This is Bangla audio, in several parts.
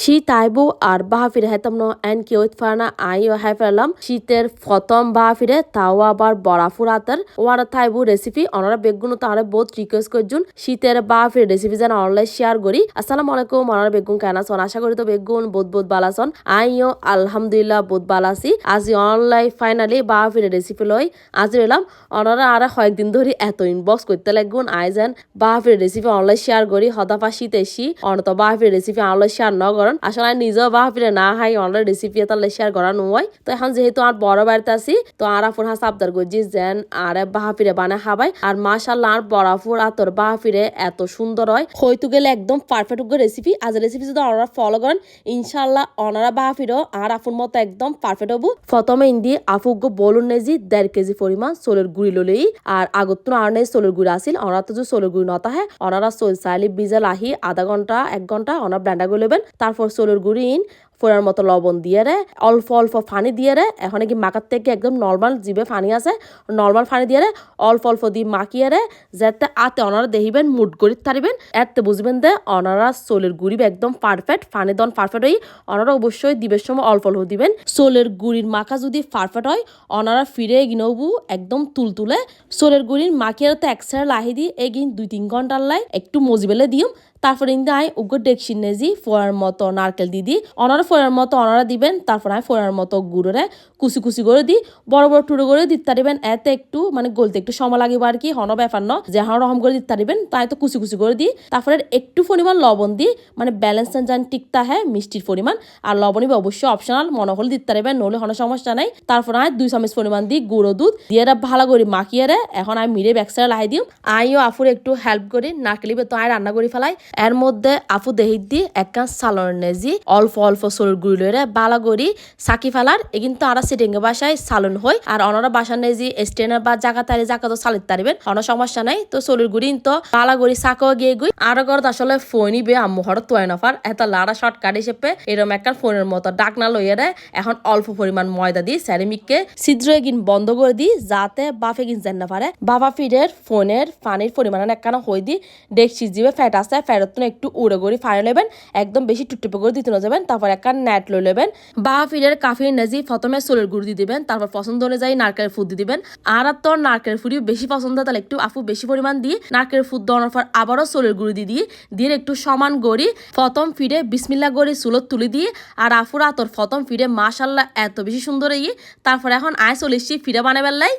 শীত আইবো আর বাহা ফিরে হেতাম ন এন কেউ ফানা আইও হাই ফেলাম শীতের প্রথম বাহা ফিরে তাও আবার বরাফুর আতার ওয়ারা থাইবো রেসিপি অনারা বেগুন তাহলে বহুত রিকোয়েস্ট করছুন শীতের বাহা ফিরে রেসিপি যেন অনলাইন শেয়ার করি আসসালামু আলাইকুম অনারা বেগুন কেন আছেন আশা করি তো বেগুন বহুত বহুত বালাসন আইও আলহামদুলিল্লাহ বহুত বালাসি আজি অনলাইন ফাইনালি বাহা ফিরে রেসিপি লই আজি এলাম অনারা আর কয়েকদিন ধরে এত ইনবক্স করতে লাগুন আই যেন বাহা ফিরে রেসিপি অনলাইন শেয়ার করি হদাফা শীত এসি অনত বাহা ফিরে রেসিপি অনলাইন শেয়ার ন করেন আসলে বাহা ফিরে না হাই অনলাইন রেসিপি তাহলে শেয়ার করা নয় তো এখন যেহেতু আর বড় বাড়িতে আছি, তো আর আফুর হাস আবদার করছি যেন আর বাহা ফিরে বানা খাবাই। আর মাশাল্লাহ আর বড়াফুর আর তোর বাহাফিরে এত সুন্দর হয়। হয়তো গেলে একদম পারফেক্ট রেসিপি আজ রেসিপি যদি ওনারা ফলো করেন ইনশাল্লাহ ওনারা বাহা আর আফুর মতো একদম পারফেক্ট হব। প্রথমে ইন্দি আফুগ্য বলুন নেজি দেড় কেজি পরিমাণ সোলের গুড়ি ললেই আর আগত আর নেই সোলের গুড়ি আসিল ওনারা তো যে সোলের গুড়ি নতা হ্যাঁ ওনারা সোল চাইলি বিজাল আহি আধা ঘণ্টা, এক ঘণ্টা ওনার ব্যান্ডা গুলেবেন তারপর সোলের গুড়ি ইন ফোড়ার মতো লবণ দিয়ে রে অল্প অল্প পানি দিয়ে রে এখন কি মাখার থেকে একদম নর্মাল জিবে পানি আছে নর্মাল পানি দিয়ে রে অল্প অল্প দিয়ে মাখিয়ে রে যাতে আতে অনারা দেখিবেন মুড করি তারিবেন এতে বুঝবেন দে অনারা সোলের গুড়ি একদম পারফেক্ট পানি দন পারফেক্ট হই অনারা অবশ্যই দিবের সময় অল্প অল্প দিবেন সোলের গুড়ির মাখা যদি পারফেক্ট হয় অনারা ফিরে গিনবু একদম তুলতুলে সোলের গুড়ির মাখিয়ে তো একসাথে লাহি দিয়ে এগিন দুই তিন ঘণ্টার লাই একটু মজিবেলে দিম তারপরে ইন্দা আই, উগ্র ডেকসিন নেজি ফোয়ার মতো নারকেল দিদি অনারা ফোয়ার মতো অনারা দিবেন, তারপর আমি ফোয়ার মতো গুঁড়োরে কুচি কুচি করে দিই বড় বড় টুড়ো করে দিতে পারিবেন এতে একটু মানে গলতে একটু সময় লাগিব আর কি হন ব্যাপার ন যে হন রহম করে দিতে পারিবেন তাই তো কুচি কুচি করে দিই তারপরে একটু পরিমাণ লবণ দিই মানে ব্যালেন্স জান টিকতা হ্যাঁ মিষ্টির পরিমাণ। আর লবণই অবশ্যই অপশনাল মনে হলে দিতে পারিবেন নহলে কোনো সমস্যা নাই। তারপর আমি দুই চামচ পরিমাণ দিই গুঁড়ো দুধ, দিয়ে ভালো করে মাখিয়ে রে। এখন আমি মিরে ব্যাকসাইড লাই দিম আইও আফুর একটু হেল্প করি, নারকেলি তো আয় রান্না করে ফেলাই। এর মধ্যে আফু দেহি দি একখান সালন নেজি, অল্প অল্প সরুর গুড়ি বালা গড়ি সাকি ফেলার এ কিন্তু আরা সিটিঙ্গে বাসায় সালন হয়। আর অনারা বাসা নেজি স্টেনার বা জায়গা তারি জায়গা তো সালিত তারিবেন। কোনো সমস্যা নাই, তো সরুর গুড়ি তো বালা সাকো গিয়ে গুই। আর ঘরত আসলে ফোনই বে আম্মু হঠাৎ তোয় নফার এত লাড়া শর্টকাট হিসেবে এরকম একটা ফোনের মতো ডাক না লইয়ে রে এখন অল্প পরিমাণ ময়দা দি স্যারেমিককে ছিদ্র এগিন বন্ধ করে দি, যাতে বাফে গিন যেন না পারে। বাবা ফিরের ফোনের পানির পরিমাণ একখানা হই দি, দেখছি জিবে ফ্যাট আছে ফ্যাটত একটু উড়ে গড়ি ফাড়ে নেবেন, একদম বেশি টুটুপে করে দিতে যাবেন, তারপর একটা নেট লই নেবেন। বা ফিরের কাফির নেজি প্রথমে সোলের গুড়ি দিয়ে দিবেন, তারপর পছন্দ অনুযায়ী নারকেলের ফুড দিয়ে দিবেন। আর আর তোর নারকেলের ফুডি বেশি পছন্দ, তাহলে একটু আফু বেশি পরিমাণ দিয়ে নারকেলের ফুড দেওয়ার পর আবারও সোলের গুড়ি দিয়ে দিয়ে দিয়ে একটু সমান গড়ি, প্রথম ফিরে বিসমিল্লা গড়ি সুলত তুলে দিয়ে আর আফুর আতর প্রথম ফিরে মাশাল্লাহ এত বেশি সুন্দর এই। তারপর এখন আয় চলিসছি ফিরে বানাবেন লাই।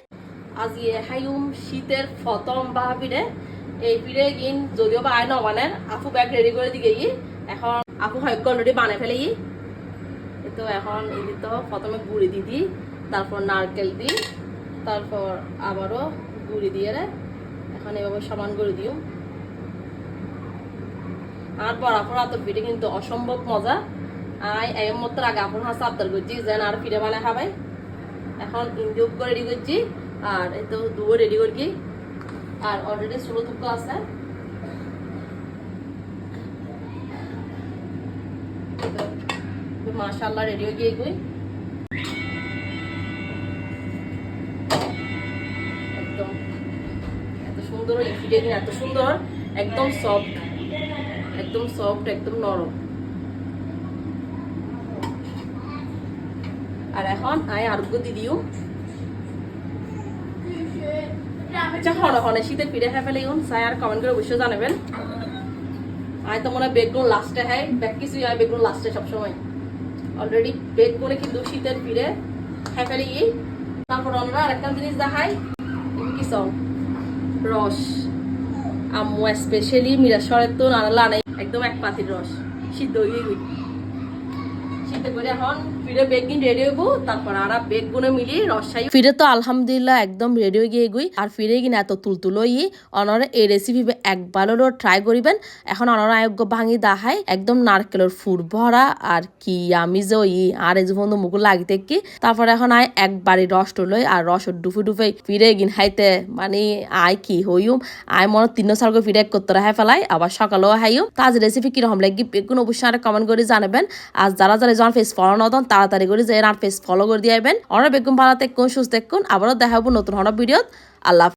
আজ ইয়ে হাইম শীতের প্রথম বা ফিরে এই ফিরে গিন, যদিও বা আয় নবানেন আপু ব্যাগ রেডি করে দিকে গিয়ে এখন আপু হয়ক অলরেডি বানাই ফেলে গিয়ে তো এখন এই তো প্রথমে গুড়ি দি দিই তারপর নারকেল দিই তারপর আবারও গুড়ি দিয়ে রে এখন এভাবে সমান করে দিও। আর বরাবর আতর পিঠে কিন্তু অসম্ভব মজা। আই এম মতো আগে আপন হাসা আবদার করছি, যেন আর ফিরে বানায় খাবাই। এখন ইন্ডিও রেডি করছি, আর এই তো দুও রেডি করছি। আর অলরেডি ষোলো টুকু আছে। মাশাল্লাহ রেডি হয়ে গিয়ে গই এত সুন্দর এত সুন্দর, একদম সফট একদম সফট একদম নরম। আর এখন, আয় আরোগ্য দিদিও। আচ্ছা হন খাই ফেলে আর কমেন্ট করে অবশ্যই জানাবেন। তো মনে হয় বেগুন লাস্টে হয় ব্যাগ কিছুই হয় বেগুন লাস্টে সবসময়। অলরেডি বেগুনে কিন্তু শীতের পিঠে খাই ফেলে ই। তারপর আমরা আরেকটা জিনিস দেখাই কি সব রস। আম্মু স্পেশালি মিরাসরের তো নাই একদম এক পাতির রস, সিদ্ধ হয়ে ফিরে তো আলহামদুলিল্লাহ একদম রেডি হয়ে গিয়ে গই। আর ফিরে গিয়ে এত তুলতুলই অনরে এই রেসিপি একবারও ট্রাই করিবেন। এখন অনরা আয়োগ্য ভাঙি দাহাই, একদম নারকেলের ফুড ভরা, আর কি আমি যে ওই আর এই যখন মুকুল লাগিতে কি তারপর এখন আয় একবারই রস টলই, আর রস ডুফে ডুফে ফিরে গিন হাইতে মানে আয় কি হইম? আয় মনে তিন সাল করে ফিরে করতে রাখাই ফেলাই, আবার সকালেও হাইম। তাজ রেসিপি কীরকম লাগি? বেগুন অবশ্যই আর কমেন্ট করে জানাবেন। আর যারা যারা যখন ফেস ফলো নতন তাড়াতাড়ি করে যে আর ফেস ফলো করে দিয়ে আইবেন অনেক বেগুন ভালো থাকুন সুস্থ থাকুন আবারও দেখাবো নতুন হন ভিডিও আল্লাহ।